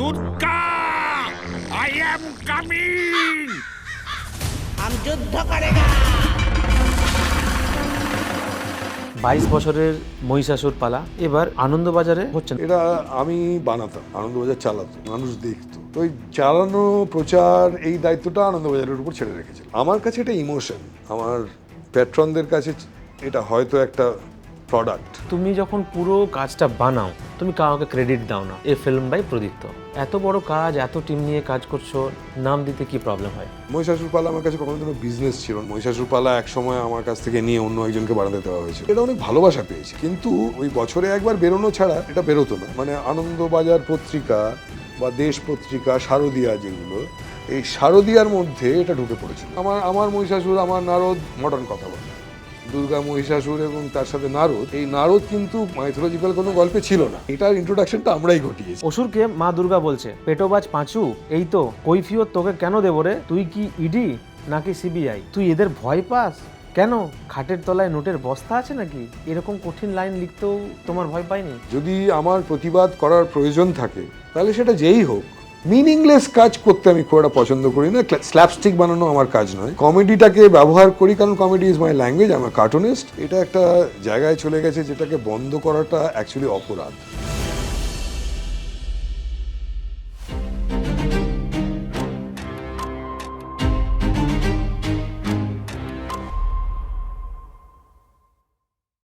Durga! I am coming আম যুদ্ধ করেগা! বাইশ বছরের মহিষাসুর পালা এবার আনন্দবাজারে হচ্ছে এটা আমি বানাতাম আনন্দবাজার চালাতো মানুষ দেখতো। তো ওই চালানো প্রচার এই দায়িত্বটা আনন্দবাজারের উপর ছেড়ে রেখেছে। আমার কাছে এটা ইমোশন আমার প্যাট্রনদের কাছে এটা হয়তো একটা প্রোডাক্ট তুমি যখন পুরো কাজটা বানাও তুমি কাউকে ক্রেডিট দাও না। A film by Pradipta. এত বড় কাজ, এত টিম নিয়ে কাজ করছ, নাম দিতে কি প্রবলেম হয়? মহিষাসুর পালা আমার কাছে কখনো কোনো বিজনেস ছিল না। মহিষাসুর পালা এক সময় আমার কাছ থেকে নিয়ে অন্য একজনকে বানাতে দেওয়া হয়েছে এটা অনেক ভালোবাসা পেয়েছে। কিন্তু ওই বছরে একবার বেরোনো ছাড়া এটা বেরোতো না। মানে আনন্দবাজার পত্রিকা বা দেশ পত্রিকা, শারদিয়া যেগুলো, এই শারদিয়ার মধ্যে এটা ঢুকে পড়েছিল। আমার আমার মহিষাসুর, আমার নারদ মডার্ন কথা বলে। দুর্গা মহিষাসুর এবং তার সাথে নারদ এই নারদ কিন্তু মাইথোলজিক্যাল কোনো গল্পে ছিল না। এটার ইন্ট্রোডাকশনটা আমরাই ঘটিয়েছি। অসুরকে মা দুর্গা বলছে পেটোবাজ পাঁচু এই তো কৈফিয়ত তোকে কেন দেবো রে? তুই কি ইডি নাকি সিবিআই তুই এদের ভয় পাস? কেন? খাটের তলায় নোটের বস্তা আছে নাকি? এরকম কঠিন লাইন লিখতেও তোমার ভয় পাইনি যদি আমার প্রতিবাদ করার প্রয়োজন থাকে তাহলে সেটা যেই হোক মিনিংলেস কাজ করতে আমি খুব একটা পছন্দ করি না। স্ল্যাপস্টিক বানানো আমার কাজ নয়। কমেডিটাকে ব্যবহার করি কারণ কমেডি ইজ মাই ল্যাঙ্গুয়েজ আমার কার্টুনিস্ট এটা একটা জায়গায় চলে গেছে যেটাকে বন্ধ করাটা অ্যাকচুয়ালি অপরাধ।